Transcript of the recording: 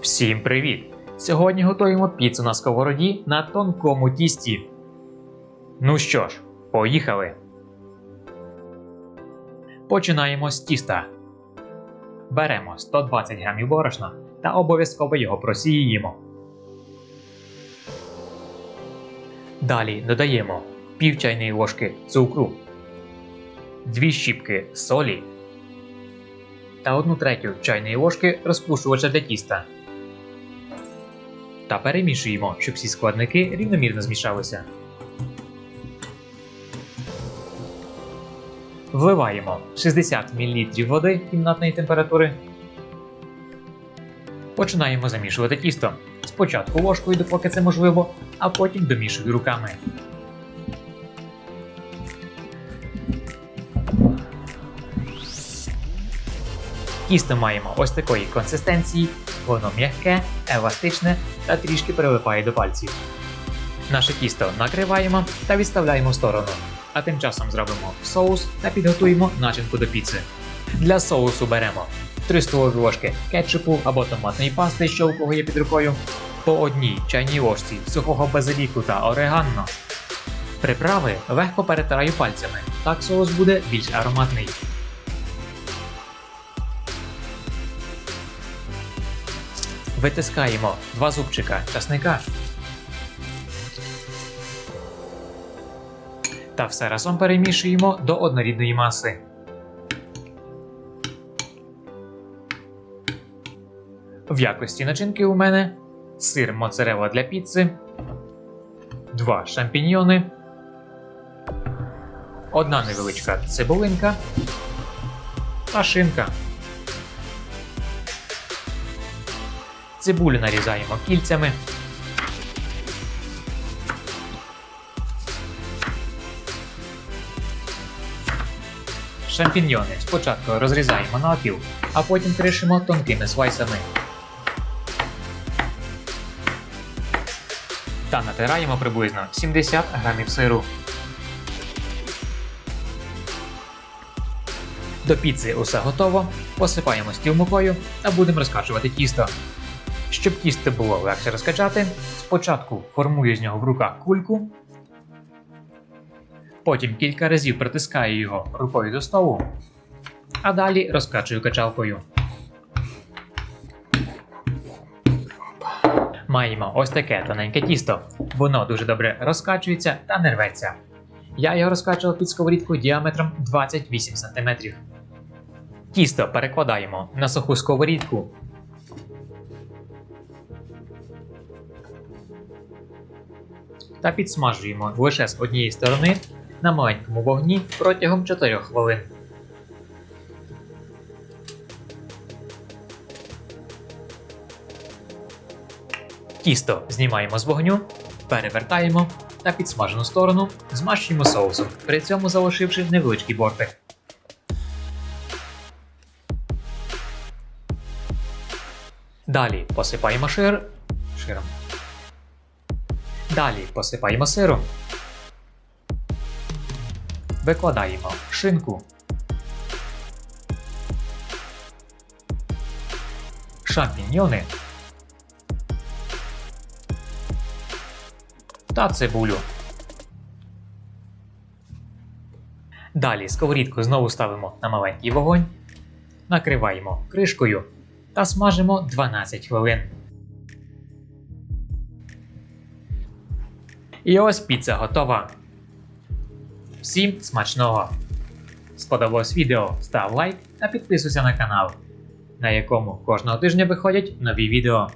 Всім привіт! Сьогодні готуємо піцу на сковороді на тонкому тісті. Ну що ж, поїхали. Починаємо з тіста. Беремо 120 г борошна та обов'язково його просіюємо. Далі додаємо пів чайної ложки цукру, 2 щіпки солі та 1 третю чайної ложки розпушувача для тіста. Та перемішуємо, щоб всі складники рівномірно змішалися. Вливаємо 60 мл води кімнатної температури. Починаємо замішувати тісто. Спочатку ложкою, допоки це можливо, а потім домішую руками. Тісто маємо ось такої консистенції, воно м'яке, еластичне та трішки прилипає до пальців. Наше тісто накриваємо та відставляємо в сторону. А тим часом зробимо соус та підготуємо начинку до піци. Для соусу беремо 3 столові ложки кетчупу або томатної пасти, що у кого є під рукою, по одній чайній ложці сухого базиліку та орегано. Приправи легко перетираю пальцями, так соус буде більш ароматний. Витискаємо два зубчика часника. Та все разом перемішуємо до однорідної маси. В якості начинки у мене сир моцарелла для піци, два шампіньйони, одна невеличка цибулинка та шинка. Цибулю нарізаємо кільцями. Шампіньйони спочатку розрізаємо на опіл, а потім кришимо тонкими слайсами. Та натираємо приблизно 70 грамів сиру. До піци усе готово. Посипаємо стіл мукою та будемо розкачувати тісто. Щоб тісто було легше розкачати, спочатку формую з нього в руках кульку, потім кілька разів притискаю його рукою до столу, а далі розкачую качалкою. Маємо ось таке тоненьке тісто. Воно дуже добре розкачується та не рветься. Я його розкачував під сковорідку діаметром 28 см. Тісто перекладаємо на суху сковорідку та підсмажуємо лише з однієї сторони на маленькому вогні протягом 4 хвилин. Тісто знімаємо з вогню, перевертаємо та підсмажену сторону змащуємо соусом, при цьому залишивши невеличкий бортик. Далі посипаємо шир широм. Далі посипаємо сиром. Викладаємо шинку. Шампіньйони та цибулю. Далі сковорідку знову ставимо на маленький вогонь, накриваємо кришкою та смажимо 12 хвилин. І ось піца готова. Всім смачного! Сподобалось відео, став лайк та підписуйся на канал, на якому кожного тижня виходять нові відео.